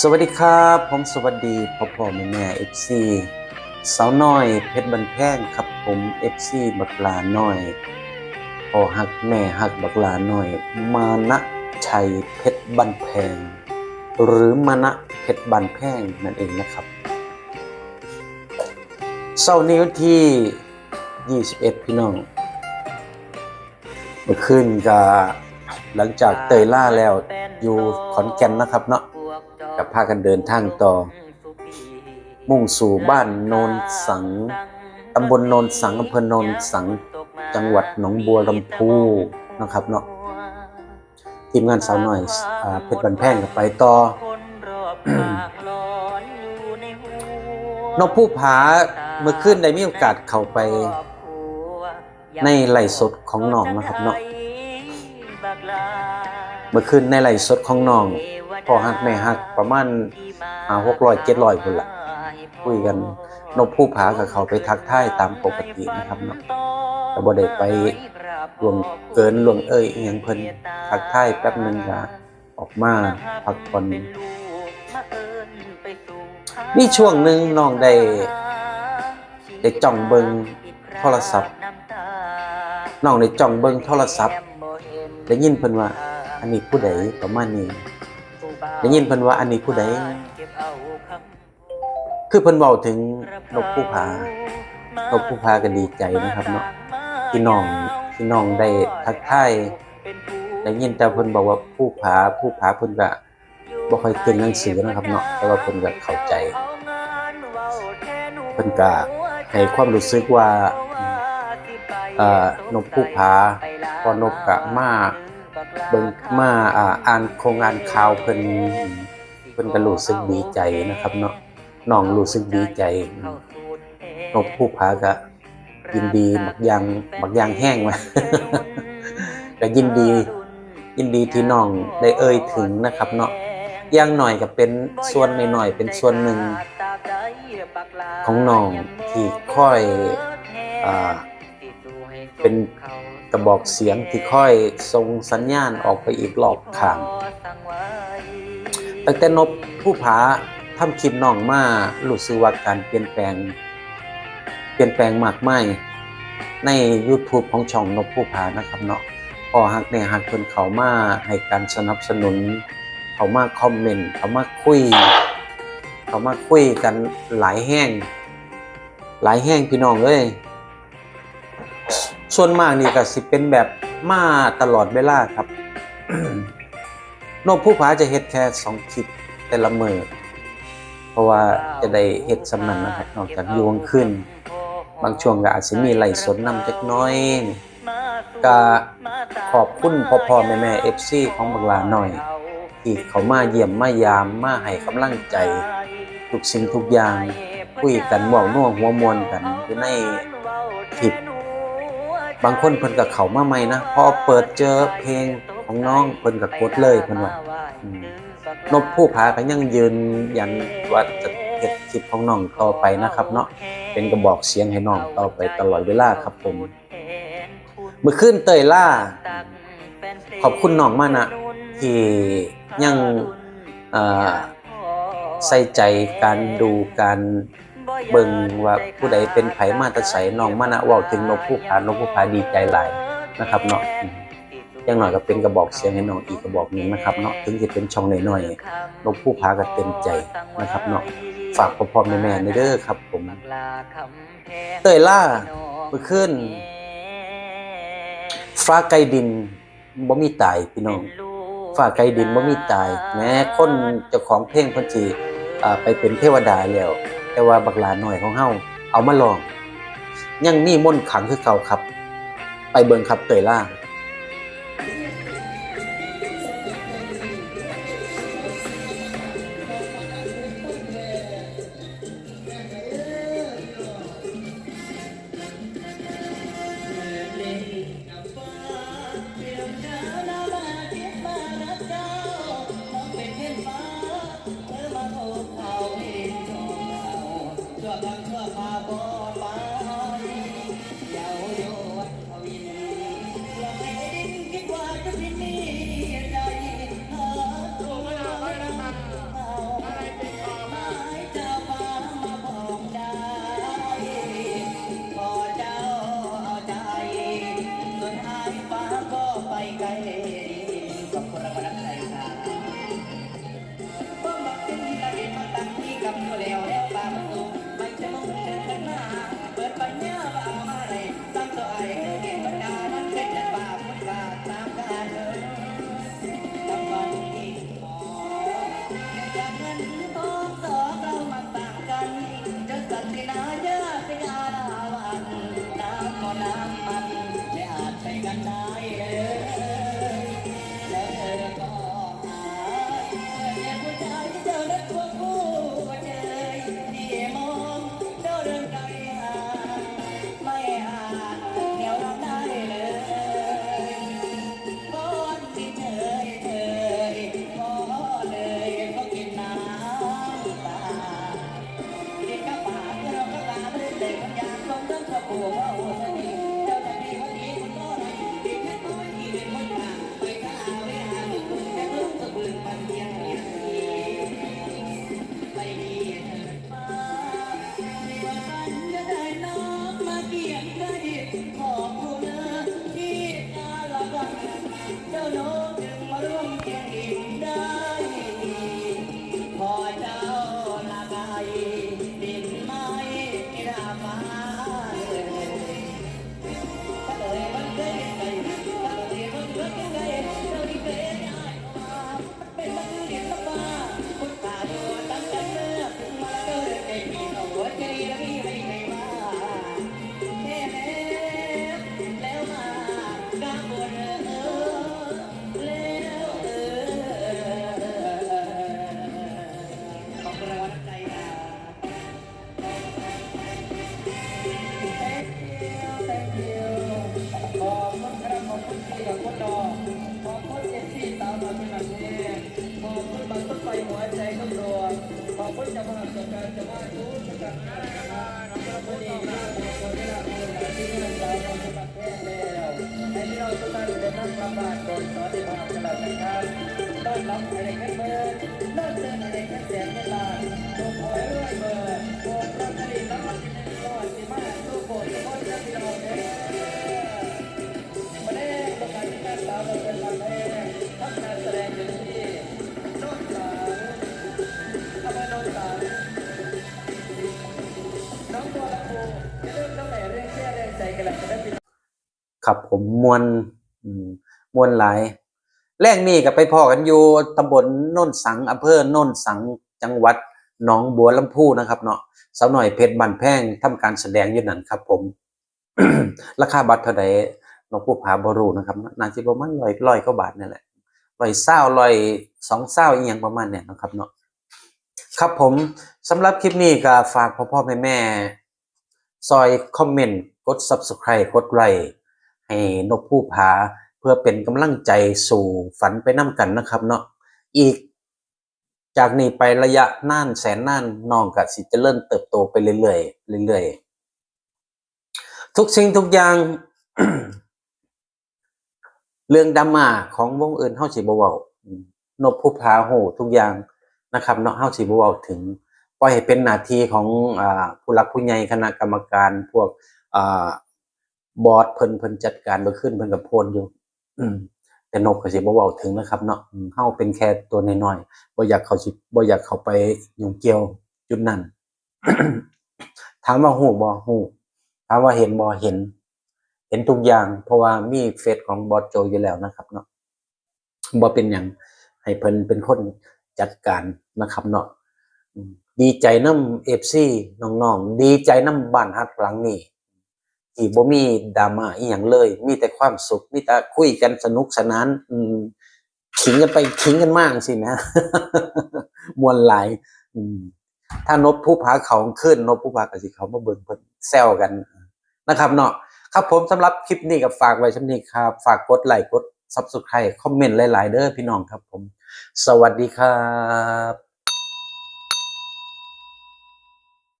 สวัสดีครับ ผมสวัสดีพ่อพ่อแม่แม่เอฟซีสาวน้อยเพชรบันแพงครับผมเอฟซีบักลาน้อยพ่อหักแม่หักบักลาน้อย มานะชัยเพชรบันแพง หรือมานะเพชรบันแพงนั่นเองนะครับเสาร์นี้วันที่ 21 พี่น้องเมื่อคืนก็หลังจากเตยล่าแล้วอยู่ขอนแก่นนะครับเนาะ กับพากันเดินทางต่อ มุ่งสู่บ้านโนนสังตำบลโนนสังอำเภอโนนสังจังหวัดหนองบัวลำพูนะครับเนาะทีมงานสาวหน่อยอ่าเพชรบันแพงกับไปต่อนกผู้ผาเมื่อคืนได้มีโอกาสเข้าไป ในไลฟ์สดของน้องนะครับเนาะเมื่อคืนในไลฟ์สดของน้อง พอหักแม่หักประมาณหาหกร้อยเจ็ดร้อยคนละคุยกันนกผู้ผากับเขาไปทักทายตามปกตินะครับเนาะแต่บ่ได้ไปล่วงเกินล่วงเอ้ยอหยังเพิ่นทักทายแป๊บหนึงก็ออกมาพักผ่อนมีช่วงหนึ่งน้องได้ได้จ้องเบิงโทรศัพท์น้องได้จ้องเบิงโทรศัพท์ได้ยินเพิ่นว่า อันนี้ผู้ใดประมาณนี้ ได้ยินเพิ่นว่าอันนี้ผู้ใดคือเพิ่นเว้าถึงนกผู้ผานกผู้ผาก็ดีใจนะครับเนาะที่น้องที่น้องได้ทักทายได้ยินแต่เพิ่นบอกว่าผู้ผาผู้ผาเพิ่นก็บ่ค่อยเก่งหนังสือนะครับเนาะแต่ว่าเพิ่นก็เข้าใจเพิ่นก็ให้ความรู้สึกว่าเอ่อนกผู้ผาพอนกกะมาเบิ่งมาอ่าอ่านโครงงานข่าวเพิ่นเพิ่นก็รู้สึกดีใจนะครับ เนาะน้องรู้สึกดีใจนกผู้ผาก็ยินดีบักยางบักยางแห้งมาก็ยินดี ยินดีที่น้องได้เอ่ยถึงนะครับ เนาะอย่างหน่อยก็เป็นส่วนหน่อยๆเป็นส่วนหนึ่งของน้องที่ค่อยอ่าเป็น ระบอกเสียงที่ค่อยส่งสัญญาณออกไปอีกรอบข้างตั้งแต่นบผู้ผาทำคลิปน้องมารู้สึกว่าการเปลี่ยนแปลง เปลี่ยนแปลงมากมายใน YouTube ของช่องนบผู้ผานะครับเนาะพอฮักเนี่ยฮักเพิ่นเขามาให้การสนับสนุน เขามาคอมเมนต์เขามาคุย เขามาคุยกันหลายแห้ง หลายแห้งพี่น้องเอ้ย ส่วนมากนี่ก็สิเป็นแบบมาตลอดเวลาครับ นกผู้ผาจะเฮ็ดแค่สองคลิปแต่ละมือเพราะว่าจะได้เฮ็ดสำนันนะครับนอกจากยู่กลางคืนบางช่วงก็อาจสิมีไหล่สดนำจักน้อยก็ขอบคุณพ่อพ่อแม่แม่ FC ของบักหลาหน่อย ที่เขามาเยี่ยมมายามมาให้กำลังใจ ทุกสิ่งทุกอย่าง คุยกันเว้าน่วหัวมวนกันอยู่ในคลิป บางคนเพิ่นก็เขามาใหม่นะพอเปิดเจอเพลงของน้องเพิ่นก็กดเลยเพิ่นว่านบผู้ผาก็ยังยืนยันว่าจะเฮ็ดคลิปของน้องต่อไปนะครับ เนาะเป็นกระบอกเสียงให้น้องต่อไปตลอดเวลาครับผมเมื่อคืนเตยล่า ขอบคุณน้องมากนะที่ยังใส่ใจการดูการ เบิ่งว่าผู้ใดเป็นไผมาตะใสน้องมานะเว้าถึงนกผู้ผานกผู้ผาดีใจหลายนะครับเนาะอย่างน้อยก็เป็นกระบอกเสียงให้น้องอีกกระบอกหนึงนะครับเนาะถึงจะเป็นช่องน้อยๆนกผู้ผาก็เต็มใจนะครับเนาะฝากพ่อพ่อแม่แม่ในเด้อครับ ผม เตยล่าเมื่อคืนฟ้าไกลดินบ่มีตายพี่น้องฟ้าไกลดินบ่มีตาย แม้คนเจ้าของเพลงเพิ่นสิอ่าไปเป็นเทวดาแล้ว แต่ว่าบักหลาน้อยของเฮาเอามาลอง ยังมีมนขังคือเก่าครับ ไปเบิงครับเตยล่า Pagkakapag ครับผมมวลอืมมวลหลาย แรกนี่ก็ไปพ่อกันอยู่ตำบลโน่นสังอำเภอโน่นสังจังหวัดหนองบัวลำพูนะครับเนาะสาวหน่อยเพชรบันแพงทำการแสดงอยู่นั่นครับ ผม ราคาบัตรเท่าใดน้องผู้ผาบรูนะครับนาจะประมาณร้อยร้อยกว่าบาทนี่แหละร้อยเศร้าร้อยสองเศร้าอีกอย่างประมาณเนี่ยนะครับเนาะครับผมสำหรับคลิปนี้ก็ฝากพ่อพ่อแม่แม่ซอยคอมเมนต์กด subscribe กดไลค์ให้นกผู้ผา พื่อเป็นกำลังใจสู่ฝันไปน้ำกันนะครับเนาะอีกจากนี้ไประยะน่านแสนน่านน้องกับสิจะเริ่มเติบโตไปเรื่อยๆเรื่อยๆทุกสิ่งทุกอย่าง เรื่องดราม่าของวงอื่นเฮาสิบ่เว้าอืมนบผู้พาโหทุกอย่างนะครับเนาะเฮาสิบ่เว้าถึงปล่อยให้เป็นหน้าที่ของอ่าผู้หลักผู้ใหญ่คณะกรรมการพวกอ่าบอร์ดเพิ่นเพิ่นจัดการบ่ขึ้นเพิ่นก็โพนอยู่ อืมแต่นกก็สิบ่เว้าถึงนะครับ เนาะเฮาเป็นแค่ตัวน้อยๆบ่อยากเข้าสิบ่อยากเข้าไปยุ่งเกี่ยวจุดนั้นถามว่าฮู้บ่ฮู้ถามว่าเห็นบ่เห็น เห็นทุกอย่าง เพราะว่ามีเฟซของบอสโจอยู่แล้วนะครับ เนาะบ่เป็นหยังให้เพิ่นเป็นคนจัดการนะครับเนาะดีใจน้ำ FC น้องๆ ดีใจน้ำบ้านฮักหลังนี้ ที่บ่มีดราม่าอีหยังเลย มีแต่ความสุขมีแต่คุยกันสนุกสนาน อืมขิงกันไปขิงกันมากสินะมวนหลายอืมถ้านบผู้ผาเขาขึ้นนบผู้ผาก็สิเขามาเบิ่งเพิ่นแซวกันนะครับเนาะครับผมสำหรับคลิปนี้ก็ฝากไว้ช่ำนี้ครับ ฝากกดไลค์กด Subscribe คอมเมนต์หลาย ๆ เด้อพี่น้องครับผม สวัสดีครับ